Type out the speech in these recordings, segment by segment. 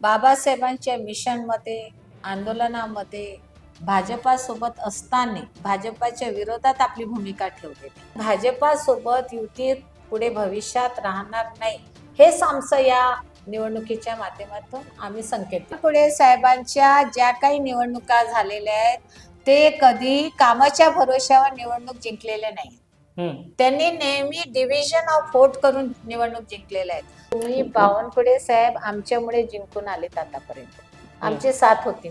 बाबासाहेबांच्या मिशनमध्ये आंदोलनामध्ये भाजपासोबत असताना भाजपाच्या विरोधात आपली भूमिका ठेवलेली भाजपासोबत युती पुढे भविष्यात राहणार नाही हेच आमचं या निवडणुकीच्या माध्यमातून आम्ही संकेत पुढे साहेबांच्या ज्या काही निवडणुका झालेल्या आहेत ते कधी कामाच्या भरोश्यावर निवडणूक जिंकलेले नाही त्यांनी नेहमी डिव्हिजन ऑफ वोट करून निवडणूक जिंकलेल्या आहेत. तुम्ही बावनकुळे साहेब आमच्यामुळे जिंकून आलेत आतापर्यंत. आमची साथ होती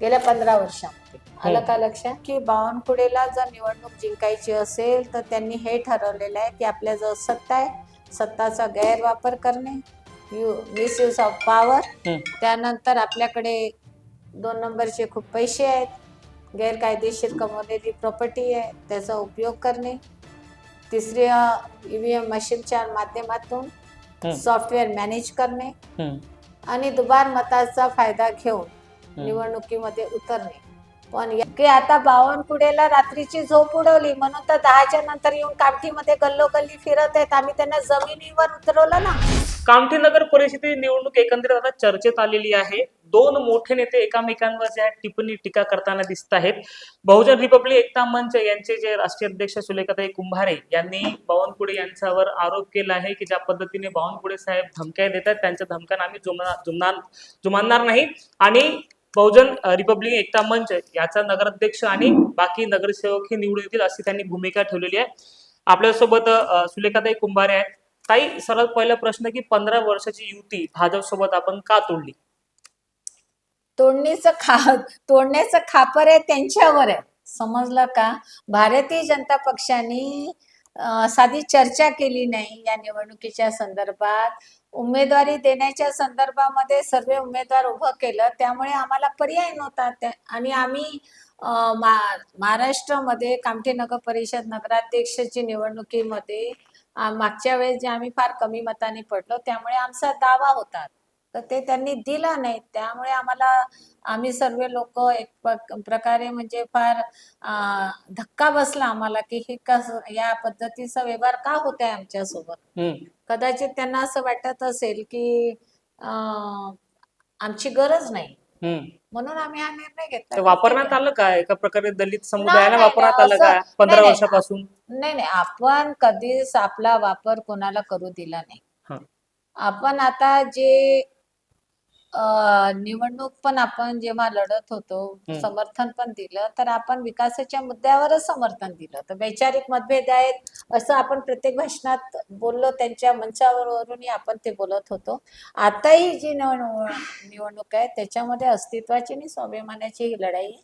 गेल्या पंधरा वर्षामध्ये. आलं का लक्षात? की बावनकुळेला जर निवडणूक जिंकायची असेल तर त्यांनी हे ठरवलेलं आहे की आपल्याजवळ सत्ता आहे. सत्ताचा गैरवापर करणे. You misuse of power. त्यानंतर आपल्याकडे दोन नंबरचे खूप पैसे आहेत. गैरकायदेशीर कमवलेली प्रॉपर्टी आहे. त्याचा उपयोग करणे. तिसरी ईव्हीएम मशीनच्या माध्यमातून. सॉफ्टवेअर मॅनेज करणे. आणि दुबार मताचा फायदा घेऊन निवडणुकीमध्ये उतरणे. पण की आता बावनकुळेला रात्रीची झोप उडवली म्हणून तर दहाच्या नंतर येऊन कामठीमध्ये गल्लोगल्ली फिरत आहेत. आम्ही त्यांना जमिनीवर उतरवलं ना. कामठी नगर परिषदेची निवडणूक एकंदरीत आता चर्चेत आलेली आहे. दोन मोठे नेते एकामेकांवर ज्या टिप्पणी टीका करताना दिसत आहेत. बहुजन रिपब्लिक एकता मंच यांचे जे राष्ट्रीय अध्यक्ष सुलेखाताई कुंभारे यांनी बावनकुळे यांच्यावर आरोप केला आहे की ज्या पद्धतीने बावनकुळे साहेब धमक्या देतात त्यांच्या धमक्यांना आम्ही जुमना- जुमणार जुमानणार नाही. आणि बहुजन रिपब्लिक एकता मंच याचा नगराध्यक्ष आणि बाकी नगरसेवक हे निवडून येतील अशी त्यांनी भूमिका ठेवलेली आहे. आपल्यासोबत सुलेखाताई कुंभारे आहेत. ताई सर्वात पहिला प्रश्न की पंधरा वर्षाची युती भाजप सोबत आपण का तोडली? तोडणीचं खा तोडण्याचं खापर आहे त्यांच्यावर आहे. समजलं का? भारतीय जनता पक्षाने साधी चर्चा केली नाही या निवडणुकीच्या संदर्भात. उमेदवारी देण्याच्या संदर्भामध्ये सर्व उमेदवार उभं केलं. त्यामुळे आम्हाला पर्याय नव्हता. त्या आणि आम्ही महाराष्ट्रामध्ये कामठी नगर परिषद नगराध्यक्षची निवडणुकीमध्ये मागच्या वेळेस जे आम्ही फार कमी मताने पडलो त्यामुळे आमचा दावा होता. तर ते त्यांनी दिला नाही. त्यामुळे आम्हाला आम्ही सर्व लोक एक प्रकारे म्हणजे फार धक्का बसला आम्हाला की हे कस या पद्धतीचा व्यवहार का होत आहे आमच्यासोबत हम्म. कदाचित त्यांना असं वाटत असेल की आमची गरज नाही. म्हणून आम्ही हा निर्णय घेतला. वापरण्यात आलं काय एका प्रकारे दलित समुदायाला वापरण्यात आलं काय पंधरा. वर्षापासून? नाही नाही. आपण कधीच आपला वापर कोणाला करू दिला नाही. हा. आपण आता जे अं, निवडणूक पण आपण जेव्हा लढत होतो हम्म. समर्थन पण दिलं तर आपण विकासाच्या मुद्द्यावरच समर्थन दिलं. तर वैचारिक मतभेद आहेत असं आपण प्रत्येक भाषणात बोललो त्यांच्या मंचावरूनही आपण ते बोलत होतो. आताही जी निवडणूक निवडणूक आहे त्याच्यामध्ये अस्तित्वाची आणि स्वाभिमानाची ही लढाई आहे.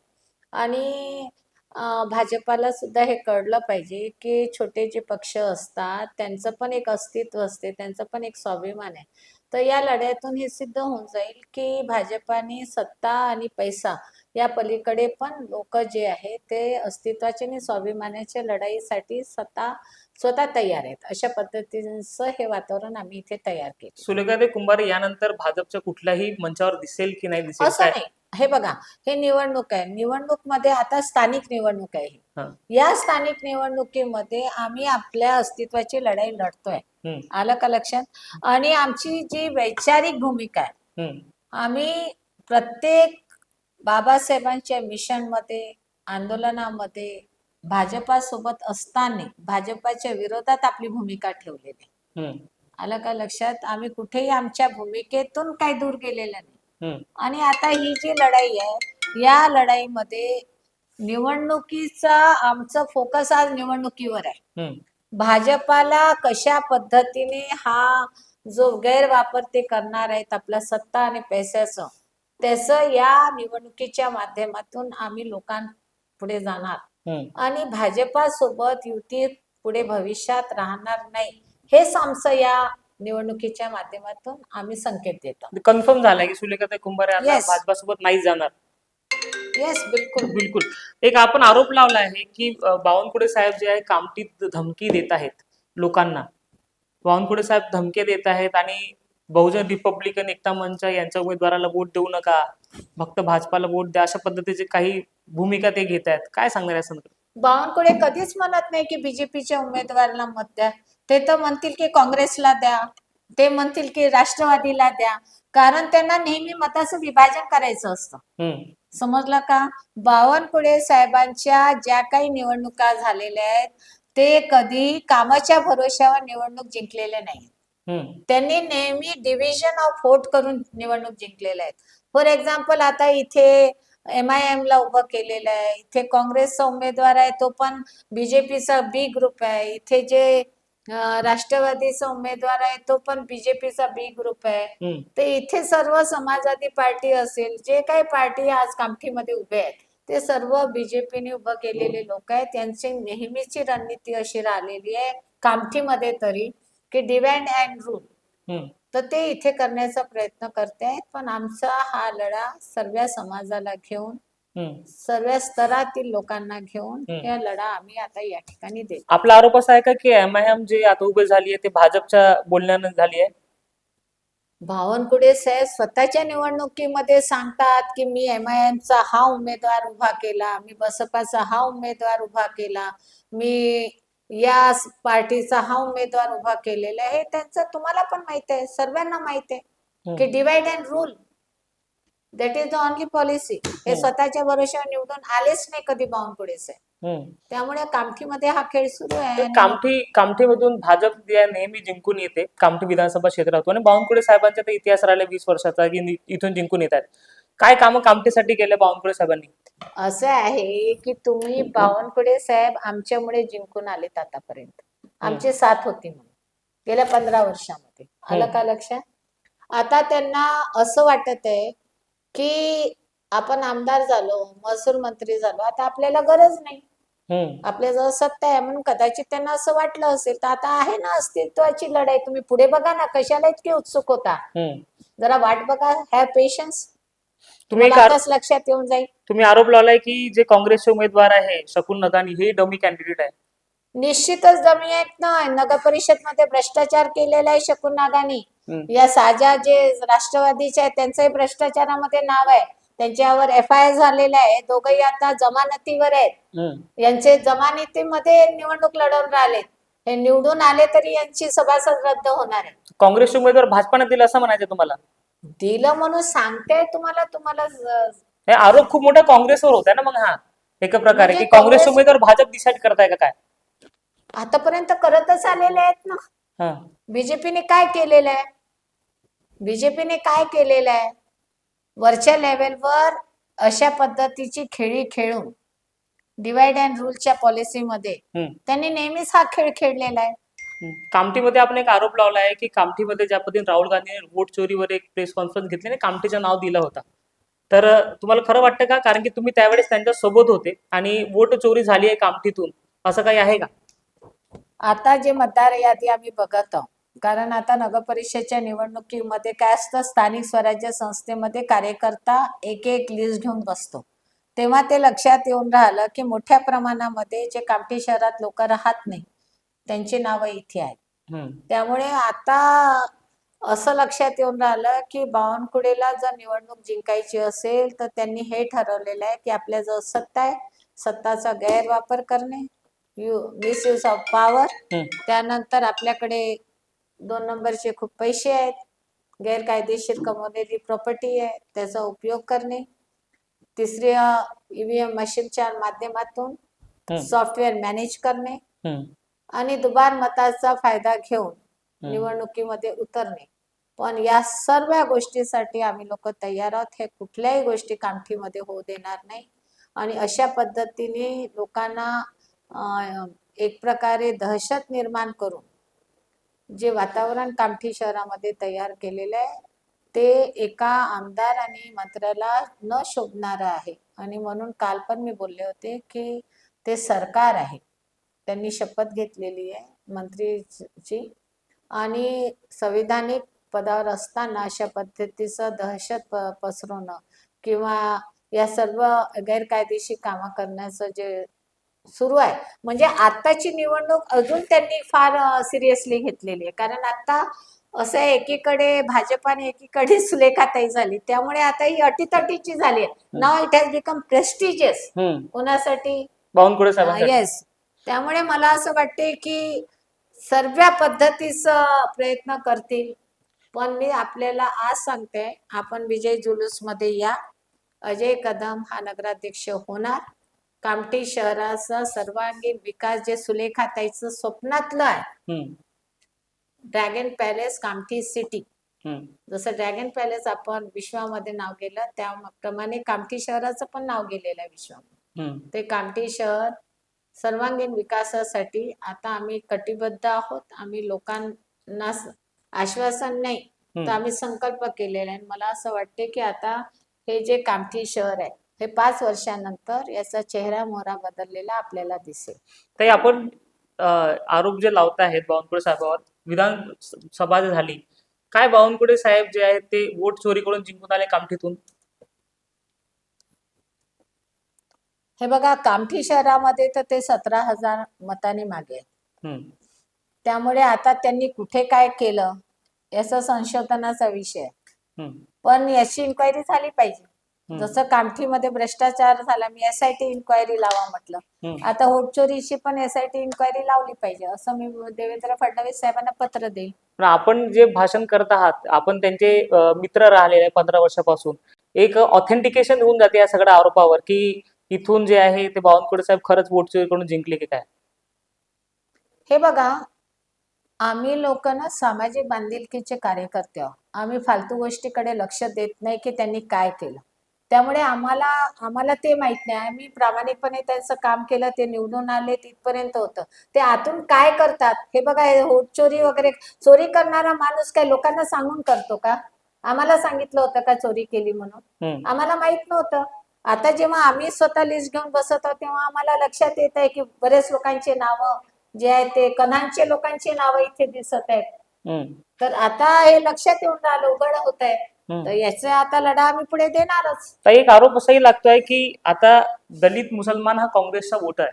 आणि अं, भाजपाला सुद्धा हे कळलं पाहिजे की छोटे जे पक्ष असतात त्यांचं पण एक अस्तित्व असते त्यांचं पण एक स्वाभिमान आहे. तर या लढ्यातून हे सिद्ध होऊन जाईल की भाजपाने सत्ता आणि पैसा या पलीकडे पण लोक जे आहेत ते अस्तित्वाच्या आणि स्वाभिमानाच्या लढाईसाठी स्वतः स्वतः तयार आहेत अशा पद्धतीचं हे वातावरण आम्ही इथे तयार केलं सुलेखाताई कुंभारे यानंतर भाजपच्या कुठल्याही मंचावर दिसेल की नाही दिसेल असं काय नाही हे बघा हे निवडणूक आहे निवडणूकमध्ये आता स्थानिक निवडणूक आहे ही. हा. या स्थानिक निवडणुकीमध्ये आम्ही आपल्या अस्तित्वाची लढाई लढतोय. आलं का लक्षात आणि आमची जी वैचारिक भूमिका आहे हम्म. आम्ही प्रत्येक बाबासाहेबांच्या मिशनमध्ये आंदोलनामध्ये भाजपासोबत असताना भाजपाच्या विरोधात आपली भूमिका ठेवलेली. आलं का लक्षात आम्ही कुठेही आमच्या भूमिकेतून काही दूर गेलेलं नाही हम्म. आणि आता ही जी लढाई आहे या लढाईमध्ये निवडणुकीचा आमचं फोकस आज निवडणुकीवर आहे. भाजपाला कशा पद्धतीने हा जो गैरवापर ते करणार आहेत आपला सत्ता आणि पैशाचं त्याचं या निवडणुकीच्या माध्यमातून आम्ही लोकांपुढे जाणार. आणि भाजपासोबत युती पुढे भविष्यात राहणार नाही हेच आमचं या निवडणुकीच्या माध्यमातून आम्ही संकेत देतो कन्फर्म झालंय की सुलेखाताई कुंभारे. भाजपासोबत नाही जाणार येस बिलकुल. बिलकुल. एक आपण आरोप लावला आहे की बावनकुळे साहेब जे आहे कामटीत धमकी देत आहेत लोकांना. बावनकुळे साहेब धमकी देत आहेत आणि बहुजन रिपब्लिकन एकता मंच यांच्या उमेदवाराला वोट देऊ नका फक्त भाजपाला वोट द्या अशा पद्धतीचे काही भूमिका ते घेत आहेत. काय सांगणार या संदर्भात? बावनकुळे कधीच म्हणत नाही की बीजेपीच्या उमेदवाराला मत द्या. ते तर म्हणतील की काँग्रेसला द्या. ते म्हणतील की राष्ट्रवादीला द्या. कारण त्यांना नेहमी मताचं विभाजन करायचं असतं. समजलं का? बावनकुळे साहेबांच्या ज्या काही निवडणुका झालेल्या आहेत ते कधी कामाच्या भरोश्यावर निवडणूक जिंकलेले नाही त्यांनी नेहमी डिव्हिजन ऑफ व्होट करून निवडणूक जिंकलेल्या आहेत. फॉर एक्झाम्पल आता इथे एम आय एम ला उभं केलेलं आहे इथे काँग्रेसचा उमेदवार आहे तो पण बीजेपीचा बी ग्रुप आहे. इथे जे राष्ट्रवादीचा उमेदवार आहे तो पण बीजेपीचा बी ग्रुप आहे हम्म. ते इथे सर्व समाजवादी पार्टी असेल जे काही पार्टी आज कामठीमध्ये उभे आहेत ते सर्व बीजेपीने उभं केलेले लोक आहेत त्यांची नेहमीची रणनीती अशी राहिलेली आहे कामठीमध्ये तरी की डिवाइड अँड रूल. तर ते इथे करण्याचा प्रयत्न करते आहेत पण आमचा हा लढा सर्व समाजाला घेऊन. सर्व स्तरातील लोकांना घेऊन. हा लढा आम्ही आता या ठिकाणी देतो. आपला आरोप असा आहे का की एम आय एम जे आता उभे झाली आहे ते भाजपच्या बोलण्यानं झाली आहे? बावनकुळे साहेब स्वतःच्या निवडणुकीमध्ये सांगतात की मी एम आय एमचा हा उमेदवार उभा केला मी बसपाचा हा उमेदवार उभा केला मी या पार्टीचा हा उमेदवार उभा केलेला आहे. हे त्यांचं तुम्हाला पण माहीत आहे सर्वांना माहीत आहे. की. Divide and rule that is the only policy हे. स्वतःच्या भरोश्यावर निवडून आलेच नाही कधी बावनकुळे साहेब हम्म. त्यामुळे कामठीमध्ये हा खेळ सुरू आहे कामठी कामठीमधून भाजप नेहमी जिंकून येते. कामठी विधानसभा क्षेत्रातून आणि बावनकुळे साहेबांचा तर इतिहास राहिला वीस वर्षाचा की इथून जिंकून येत आहेत. काय कामं कामठीसाठी केले बावनकुळे साहेबांनी? असं आहे की तुम्ही बावनकुळे साहेब आमच्यामुळे जिंकून आलेत आतापर्यंत. आमची साथ होती म्हणून. गेल्या पंधरा वर्षामध्ये. आलं का लक्षात? आता त्यांना असं वाटत आहे की आपण आमदार झालो महसूल मंत्री झालो आता आपल्याला गरज नाही. हम्म. आपल्याजवळ सत्ता आहे म्हणून कदाचित त्यांना असं वाटलं असेल तर आता आहे ना अस्तित्वाची लढाई. तुम्ही पुढे बघा ना कशाला इतके उत्सुक होता. जरा वाट बघा हॅव पेशन्स तुम्ही लक्षात येऊन जाईल. तुम्ही आरोप लावलाय की जे काँग्रेसचे उमेदवार आहे शकुन नदानी हे डमी कॅन्डिडेट आहे. निश्चितच जमी आहेत ना नगर परिषदमध्ये भ्रष्टाचार केलेला आहे शकून नागानी. या साजा जे राष्ट्रवादीचे आहेत त्यांचंही भ्ष्टाचारामध्ये नाव आहे. त्यांच्यावर एफ आय आर झालेला आहे. दोघंही आता जमानतीवर आहेत. यांचे जमानतीमध्ये निवडणूक लढवून राहिले. हे निवडून आले तरी यांची सभासद रद्द होणार आहे. काँग्रेसचे उमेदवार भाजपाने दिलं असं म्हणायचं तुम्हाला? दिलं म्हणून सांगते तुम्हाला तुम्हाला ज- हे आरोप खूप मोठा काँग्रेसवर होता ना मग हा? एका प्रकारे. म्हणजे की काँग्रेस- उमेदवार भाजप डिसाईड करताय का काय? आतापर्यंत करतच आलेले आहेत ना. हा. बीजेपीने काय केलेलं आहे? बीजेपीने काय केलेलं आहे? वरच्या लेवलवर अशा पद्धतीची खेळी खेळून डिवाइड अँड रूलच्या पॉलिसीमध्ये हम्म. त्यांनी नेहमीच हा खेळ खेळलेला आहे. कामठीमध्ये आपण एक आरोप लावला आहे की कामठीमध्ये ज्या पद्धतीने राहुल गांधीने वोट चोरीवर एक प्रेस कॉन्फरन्स घेतली आणि कामठीचं नाव दिलं होतं. तर अं, तुम्हाला खरं वाटतं का? कारण की तुम्ही त्यावेळेस त्यांच्यासोबत होते आणि वोट चोरी झाली आहे कामठीतून. असं काही आहे का? आता जे मतदार यादी आम्ही बघत आहोत. कारण आता नगर परिषदच्या निवडणुकीमध्ये काय असतं स्थानिक स्वराज्य संस्थेमध्ये कार्यकर्ता एक एक लिस्ट घेऊन बसतो. तेव्हा ते लक्षात येऊन राहिलं की मोठ्या प्रमाणामध्ये जे कामठी शहरात लोक राहत नाही त्यांची नावं इथे आहेत. त्यामुळे आता असं लक्षात येऊन राहिलं की बावनकुळेला जर निवडणूक जिंकायची असेल तर त्यांनी हे ठरवलेलं आहे की आपल्याजवळ सत्ता आहे. सत्ताचा गैरवापर करणे यू मिसयूज ऑफ पॉवर हम्म. त्यानंतर आपल्याकडे दोन नंबरचे खूप पैसे आहेत गैरकायदेशीर कमवलेली प्रॉपर्टी आहे त्याचा उपयोग करणे तिसरी ईव्हीएम मशीनच्या माध्यमातून हम्म. सॉफ्टवेअर मॅनेज करणे हम्म. आणि दुबार मताचा फायदा घेऊन हम्म. निवडणुकीमध्ये उतरणे पण या सर्व गोष्टीसाठी आम्ही लोक तयार आहोत हे कुठल्याही गोष्टी कामठीमध्ये होऊ देणार नाही आणि अशा पद्धतीने लोकांना एक प्रकारे दहशत निर्माण करून जे वातावरण कामठी शहरामध्ये तयार केलेलं आहे ते एका आमदार आणि मंत्र्याला न शोभणारं आहे. आणि म्हणून काल पण मी बोलले होते की ते सरकार आहे. त्यांनी शपथ घेतलेली आहे मंत्रीची आणि संविधानिक पदावर असताना अशा पद्धतीचं दहशत प- पसरवणं किंवा या सर्व गैरकायदेशीर कामं करण्याचं जे सुरू आहे. म्हणजे आताची निवडणूक अजून त्यांनी फार सिरियसली घेतलेली आहे. कारण आता असं एकीकडे भाजप आणि एकीकडे सुलेखाताई झाली. त्यामुळे आता ही अटीतटीची झाली आहे. नाव इट हॅज बिकम प्रेस्टिजियस. कोणासाठी? येस त्यामुळे मला असं वाटते की सर्व पद्धतीचा प्रयत्न करतील. पण मी आपल्याला आज सांगते आपण विजय जुलूसमध्ये या. अजय कदम हा नगराध्यक्ष होणार. कामठी शहराचा सर्वांगीण विकास जे सुलेखाताईचं स्वप्नातलं आहे. Dragon palace Kamthi city. जसं ड्रॅगन पॅलेस आपण विश्वामध्ये नाव गेलं त्याप्रमाणे कामठी शहराचं पण नाव गेलेलं आहे विश्वामध्ये. ते कामठी शहर सर्वांगीण विकासासाठी आता आम्ही कटिबद्ध आहोत. आम्ही लोकांना आश्वासन नाही. तर. आम्ही संकल्प केलेला आहे. आणि मला असं वाटते की आता हे जे कामठी शहर आहे हे पाच वर्षानंतर याचा चेहरा मोहरा बदललेला आपल्याला दिसेल. ताई आपण अं, आरोप जे लावत आहेत बावनकुळे साहेबावर विधान सभा जी झाली काय बावनकुळे साहेब जे आहेत ते वोट चोरी करून जिंकून आले कामठीतून? हे बघा कामठी शहरामध्ये तर ते सतरा हजार मताने मागे हम्म, त्यामुळे आता त्यांनी कुठे काय केलं याचा संशोधनाचा विषय आहे. हम्म, पण याची इन्क्वायरी झाली पाहिजे. जसं कामठीमध्ये भ्रष्टाचार झाला मी एस आय टी इन्क्वायरी लावा म्हटलं. आता होटचोरीची पण एस आय टी इन्क्वायरी लावली पाहिजे असं मी देवेंद्र फडणवीस साहेबांना पत्र देईल पण आपण जे भाषण करत आहात आपण त्यांचे मित्र राहिलेले पंधरा वर्षापासून एक ऑथेंटिकेशन होऊन जाते या सगळ्या आरोपावर की इथून जे आहे ते बावनकुळे साहेब खरंच वोट चोरी करून जिंकले की काय? हे बघा आम्ही लोक ना सामाजिक बांधिलकीचे कार्यकर्ते आहोत. आम्ही फालतू गोष्टीकडे लक्ष देत नाही की त्यांनी काय केलं. त्यामुळे आम्हाला आम्हाला ते माहीत नाही. आम्ही प्रामाणिकपणे त्यांचं काम केलं ते निवडून आले तिथपर्यंत होतं. ते आतून काय करतात? हे बघा हे होट चोरी वगैरे चोरी करणारा माणूस काय लोकांना सांगून करतो का? आम्हाला सांगितलं होतं का चोरी केली म्हणून? आम्हाला माहीत नव्हतं. आता जेव्हा आम्ही स्वतः लिस्ट घेऊन बसत आहोत तेव्हा आम्हाला लक्षात येत आहे की बरेच लोकांचे नावं जे आहेत ते कणांचे लोकांची नावं इथे दिसत आहेत. तर आता हे लक्षात येऊन राहिलं उघड होत आहे. तर याचा आता लढा आम्ही पुढे देणारच. तर एक आरोप असाही लागतोय की आता दलित मुसलमान हा काँग्रेसचा वोट आहे.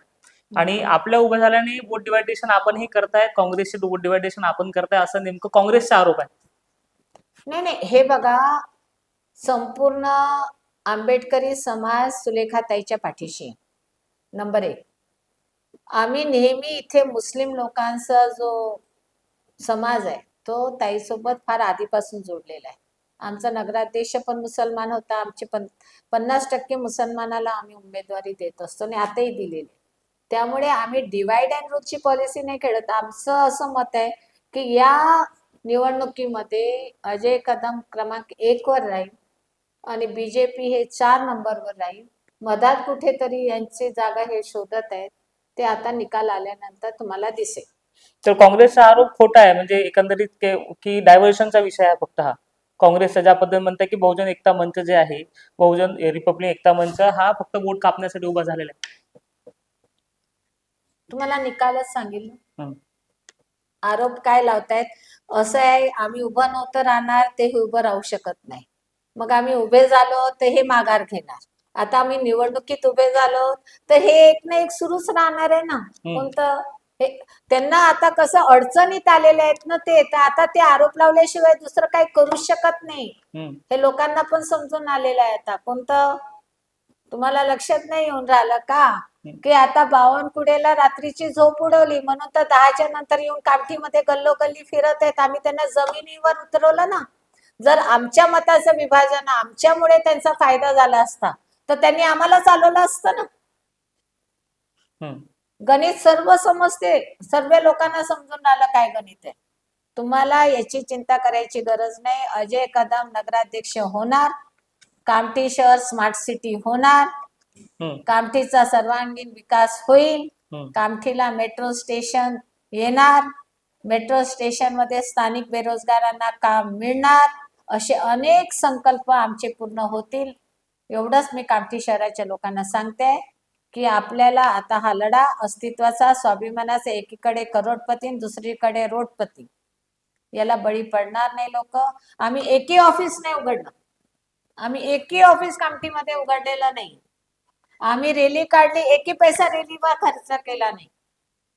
आणि आपल्या उभं झाल्याने वोट डिवायडेशन आपणही करताय काँग्रेसचे वोट डिवायडेशन आपण करताय असं नेमकं काँग्रेसचा आरोप आहे. नाही नाही हे बघा संपूर्ण आंबेडकरी समाज सुलेखाताईच्या पाठीशी. आहे. नंबर एक. आम्ही नेहमी इथे मुस्लिम लोकांचा जो समाज आहे तो ताईसोबत फार आधीपासून जोडलेला आहे. आमचा नगराध्यक्ष पण मुसलमान होता. आमचे पण पन्नास टक्के मुसलमानाला आम्ही उमेदवारी देत असतो आणि आताही दिलेली. त्यामुळे आम्ही डिवाइड अँड रूलची पॉलिसी नाही खेळत. आमचं असं मत आहे की या निवडणुकीमध्ये अजय कदम क्रमांक एक वर राहील आणि बीजेपी हे चार नंबरवर राहील. मधात कुठेतरी यांची जागा हे शोधत आहेत. ते आता निकाल आल्यानंतर तुम्हाला दिसेल. तर काँग्रेसचा आरोप खोटा आहे. म्हणजे एकंदरीत की डायव्हर्शनचा विषय आहे फक्त हा. काँग्रेसचा ज्या पद्धतीने म्हणतात की बहुजन एकता मंच जे आहे बहुजन रिपब्लिक एकता मंच हा फक्त वोट कापण्यासाठी उभा झालेला आहे. तुम्हाला निकालच सांगेल. हम्म. आरोप काय लावतायत? असं आहे आम्ही उभं नव्हतं राहणार ते हे उभं राहू शकत नाही. मग आम्ही उभे झालो तर हे माघार घेणार. आता आम्ही निवडणुकीत उभे झालो तर हे एक ना एक सुरूच राहणार आहे ना. कोणतं? हे त्यांना आता कसं अडचणीत आलेले आहेत ना ते तर आता ते आरोप लावल्याशिवाय दुसरं काही करू शकत नाही. हे लोकांना पण समजून आलेलं आहे आता. कोणतं? तुम्हाला लक्षात नाही येऊन राहिलं का? की आता बावनकुळेला रात्रीची झोप उडवली म्हणून तर दहाच्या नंतर येऊन कामठीमध्ये गल्लोगल्ली फिरत आहेत. आम्ही त्यांना जमिनीवर उतरवलं ना. जर आमच्या मताचं विभाजन आमच्यामुळे त्यांचा फायदा झाला असता तर त्यांनी आम्हाला चालवलं असतं ना. गणित सर्व समजते. सर्व लोकांना समजून राहिलं काय गणित आहे? तुम्हाला याची चिंता करायची गरज नाही. अजय कदम नगराध्यक्ष होणार. कामठी शहर स्मार्ट सिटी होणार. कामठीचा सर्वांगीण विकास होईल. कामठीला मेट्रो स्टेशन येणार. मेट्रो स्टेशनमध्ये स्थानिक बेरोजगारांना काम मिळणार. असे अनेक संकल्प आमचे पूर्ण होतील. एवढंच मी कामठी शहराच्या लोकांना सांगते. की आपल्याला आता हा लढा अस्तित्वाचा स्वाभिमानाचा एकीकडे करोडपती आणि दुसरीकडे रोडपती. याला बळी पडणार नाही लोक. आम्ही एकही ऑफिस नाही उघडलं आम्ही एकही ऑफिस कामटीमध्ये उघडलेलं नाही. आम्ही रॅली काढली एकही पैसा रॅलीवर खर्च केला नाही.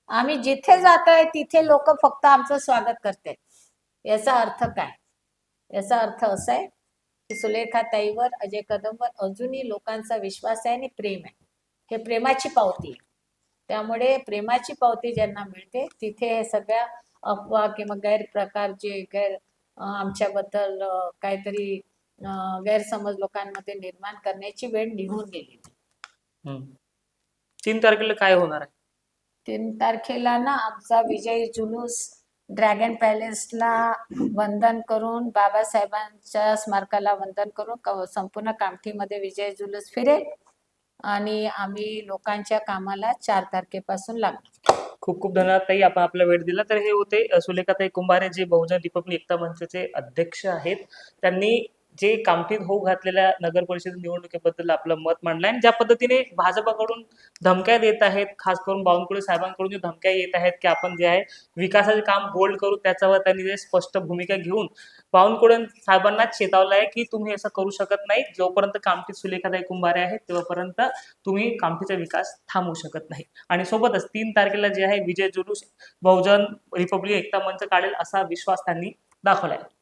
आम्ही जिथे जातोय तिथे लोक फक्त आमचं स्वागत करते याचा अर्थ काय? याचा अर्थ असा आहे की सुलेखा ताईवर अजय कदमवर अजूनही लोकांचा विश्वास आहे आणि प्रेम आहे. हे प्रेमाची पावती. त्यामुळे प्रेमाची पावती ज्यांना मिळते तिथे हे सगळ्या अफवा किंवा गैरप्रकार जे गैर आमच्याबद्दल काहीतरी गैरसमज लोकांमध्ये निर्माण करण्याची वेळ निघून गेली. तीन तारखेला काय होणार आहे? तीन तारखेला ना आमचा विजयी जुलूस ड्रॅगन पॅलेसला वंदन करून बाबासाहेबांच्या स्मारकाला वंदन करून संपूर्ण कामठीमध्ये विजय जुलूस फिरेल. आणि आम्ही लोकांच्या कामाला चार तारखेपासून लागलो. खूप खूप धन्यवाद ताई आपण आपला वेळ दिला. तर हे होते सुलेखाताई कुंभारे जे बहुजन रिपब्लिक एकता मंचचे अध्यक्ष आहेत त्यांनी जे कामठीत होऊ घातलेल्या नगर परिषद निवडणुकीबद्दल आपलं मत मांडलं आणि ज्या पद्धतीने भाजपाकडून धमक्या देत आहेत खास करून बावनकुळे साहेबांकडून जे धमक्या येत आहेत की आपण जे आहे विकासाचे काम होल्ड करू त्याच्यावर त्यांनी जे स्पष्ट भूमिका घेऊन बावनकुळे साहेबांना चेतावलं आहे की तुम्ही असं करू शकत नाही. जोपर्यंत कामठीत सुलेखाताई कुंभारे आहेत तेव्हापर्यंत तुम्ही कामठीचा विकास थांबवू शकत नाही. आणि सोबतच तीन तारखेला जे आहे विजय जुलूस बहुजन रिपब्लिक एकता मंच काढेल असा विश्वास त्यांनी दाखवला आहे